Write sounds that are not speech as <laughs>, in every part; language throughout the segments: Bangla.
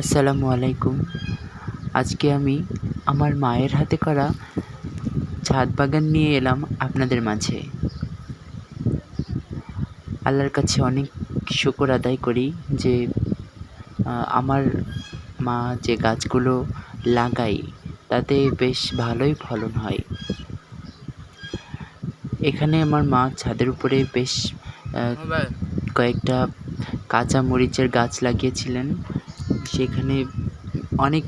আসসালামু আলাইকুম। আজকে আমি আমার মায়ের হাতে করা ছাদ বাগান নিয়ে এলাম আপনাদের মাঝে। আল্লাহর কাছে অনেক শুকর আদায় করি যে আমার মা যে গাছগুলো লাগাই তাতে বেশ ভালোই ফলন হয়। এখানে আমার মা ছাদের উপরে বেশ কয়েকটা কাঁচা মরিচের গাছ লাগিয়েছিলেন। সেখানে অনেক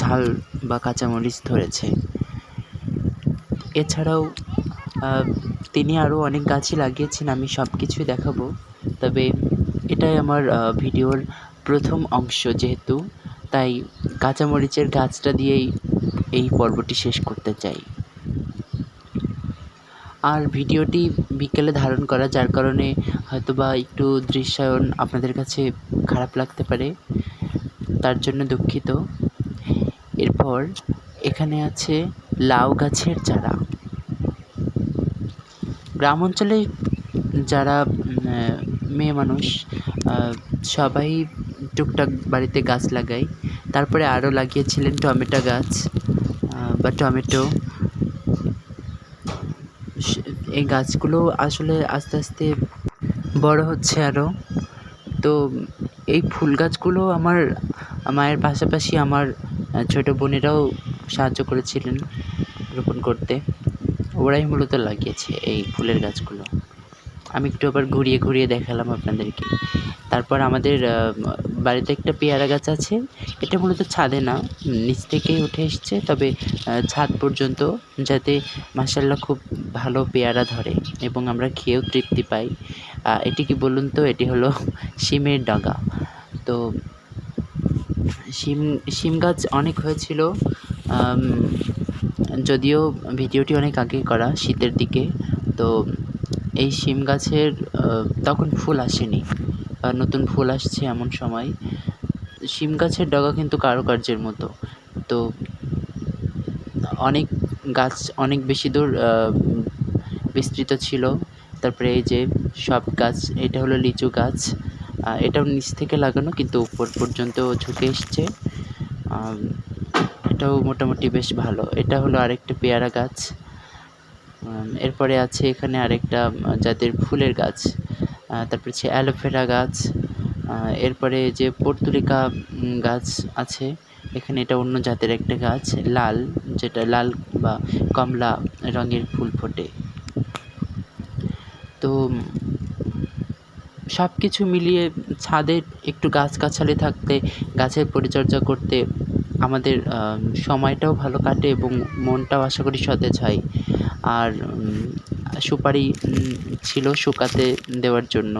ঝাল বা কাঁচামরিচ ধরেছে। এছাড়াও তিনি আরও অনেক গাছই লাগিয়েছেন, আমি সব কিছুই দেখাবো। তবে এটাই আমার ভিডিওর প্রথম অংশ যেহেতু, তাই কাঁচামরিচের গাছটা দিয়েই এই পর্বটি শেষ করতে চাই। আর ভিডিওটি বিকেলে ধারণ করা, যার কারণে হয়তোবা একটু দৃশ্যায়ন আপনাদের কাছে খারাপ লাগতে পারে। তার জন্য দুঃখিত। এরপর এখানে আছে লাউ গাছের চারা। গ্রাম অঞ্চলে যারা মেয়ে মানুষ সবাই টুকটাক বাড়িতে গাছ লাগায়। তারপরে আরও লাগিয়েছিলেন টমেটো গাছ বা টমেটো। এই গাছগুলো আসলে আস্তে আস্তে বড় হচ্ছে আরও। তো এই ফুল গাছগুলো আমার মায়ের পাশাপাশি আমার ছোটো বোনেরাও সাহায্য করেছিলেন রোপণ করতে। ওরাই মূলত লাগিয়েছে এই ফুলের গাছগুলো। আমি একটু আবার ঘুরিয়ে ঘুরিয়ে দেখালাম আপনাদেরকে। তারপর আমাদের বাড়িতে একটা পেয়ারা গাছ আছে। এটা মূলত ছাদে না, নিচ থেকেই উঠে এসছে। তবে ছাদ পর্যন্ত যাতে মাসাল্লাহ খুব ভালো পেয়ারা ধরে এবং আমরা খেয়েও তৃপ্তি পাই। এটি কি বলুন তো? এটি হলো <laughs> শিমের ডাগা। তো শিম শিম গাছ অনেক হয়েছিল যদিও ভিডিওটি অনেক আগে করা শীতের দিকে, তো এই শিম গাছের তখন ফুল আসেনি নতুন ফুল আসছে এমন সময়। শিম গাছের ডগা কিন্তু কারুকার্যের মতো, তো অনেক গাছ অনেক বেশি দূর বিস্তৃত ছিল, তারপরে এই যে সব গাছ, এটা হলো লিচু গাছ এটাও নিচ থেকে লাগানো, কিন্তু উপর পর্যন্ত ঝুঁকে এসছে। এটাও মোটামুটি বেশ ভালো। এটা হলো আরেকটা পেয়ারা গাছ। এরপরে আছে এখানে আরেকটা যাদের ফুলের গাছ। তারপরে হচ্ছে অ্যালোভেরা গাছ। এরপরে যে পর্তুলিকা গাছ আছে, এখানে এটা অন্য জাতের একটা গাছ, লাল, যেটা লাল বা কমলা রঙের ফুল ফোটে। তো সব কিছু মিলিয়ে ছাদে একটু গাছগাছালি থাকতে, গাছের পরিচর্যা করতে আমাদের সময়টাও ভালো কাটে এবং মনটাও আশা করি সতেজ হয়। আর সুপারি ছিল শুকাতে দেওয়ার জন্য।